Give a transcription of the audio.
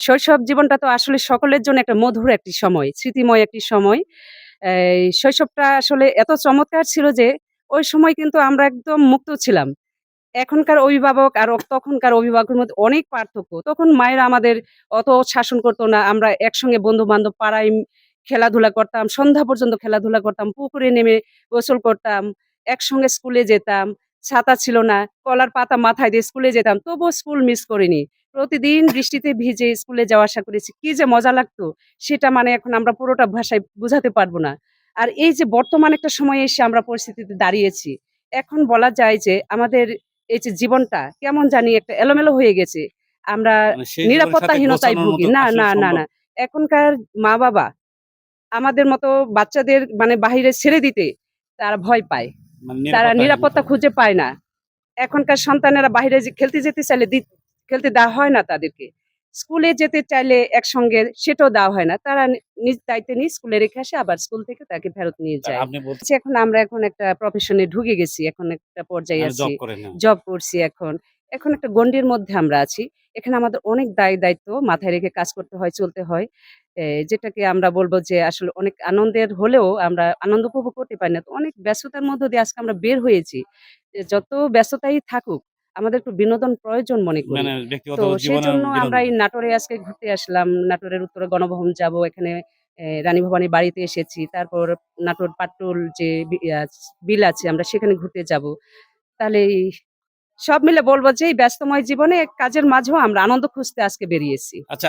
শৈশব জীবনটা তো আসলে সকলের জন্য একটা মধুর একটি সময়, স্মৃতিময় একটি সময়। শৈশবটা আসলে এত চমৎকার ছিল যে, ওই সময় কিন্তু আমরা একদম মুক্ত ছিলাম। এখনকার অভিভাবক আর তখনকার অভিভাবকের মধ্যে অনেক পার্থক্য। তখন মায়েরা আমাদের অত শাসন করতো না, আমরা একসঙ্গে বন্ধু বান্ধব পাড়ায় খেলাধুলা করতাম, সন্ধ্যা পর্যন্ত খেলাধুলা করতাম, পুকুরে নেমে গোসল করতাম, একসঙ্গে স্কুলে যেতাম, ছাতা ছিল না, কলার পাতা মাথায় দিয়ে স্কুলে যেতাম, তবুও স্কুল মিস করিনি। প্রতিদিন বৃষ্টিতে ভিজে স্কুলে যাওয়া আসা করেছি। কি যে মজা লাগতো সেটা মানে এখন আমরা পুরোটা ভাষায় বোঝাতে পারব না। আর এই যে বর্তমান একটা সময়ে এসে আমরা পরিস্থিতিতে দাঁড়িয়েছি এখন বলা যায় যে আমাদের এই যে জীবনটা কেমন জানি একটা এলোমেলো হয়ে গেছে। আমরা মানে নিরাপত্তাহীনতায় ভুগি। না না না না। এখনকার মা বাবা আমাদের মতো বাচ্চাদের মানে বাহিরে ছেড়ে দিতে তারা ভয় পায়। মানে তারা নিরাপত্তা খুঁজে পায় না। এখনকার সন্তানেরা বাইরে যে খেলতে যেতে চাইলে খেলতে দেওয়া হয় না তাদেরকে। স্কুলে যেতে চাইলে একসঙ্গে সেটাও দেওয়া হয় না। তারা নিজ দায়িত্বে নিয়ে স্কুলে রেখে আসে আবার স্কুল থেকে তাকে ফেরত নিয়ে যায়। এখন আমরা এখন একটা প্রফেশনে ঢুকে গেছি এখন একটা পর্যায়ে আছি। জব করছি এখন। এখন একটা গণ্ডির মধ্যে আমরা আছি। এখানে আমাদের অনেক দায় দায়িত্ব মাথায় রেখে কাজ করতে হয় চলতে হয়। যেটাকে আমরা বলব যে আসলে অনেক আনন্দের হলেও আমরা আনন্দ উপভোগ করতে পারি না। তো অনেক ব্যস্ততার মধ্য দিয়ে আজকে আমরা বের হয়েছি। যত ব্যস্ততাই থাকুক আমাদের একটু বিনোদন প্রয়োজন মনে করি। মানে তো সেই জন্য আমরা এই নাটোরে আজকে ঘুরতে আসলাম। নাটোরের উত্তরে গণভবন যাব এখানে রানী ভবানী বাড়িতে এসেছি। তারপর নাটোর পাটুল যে বিল আছে আমরা সেখানে ঘুরতে যাব। তাহলে সব মিলে বলব যে এই ব্যস্তময় জীবনে কাজের মাঝেও আমরা আনন্দ খুঁজতে আজকে বেরিয়েছি। আচ্ছা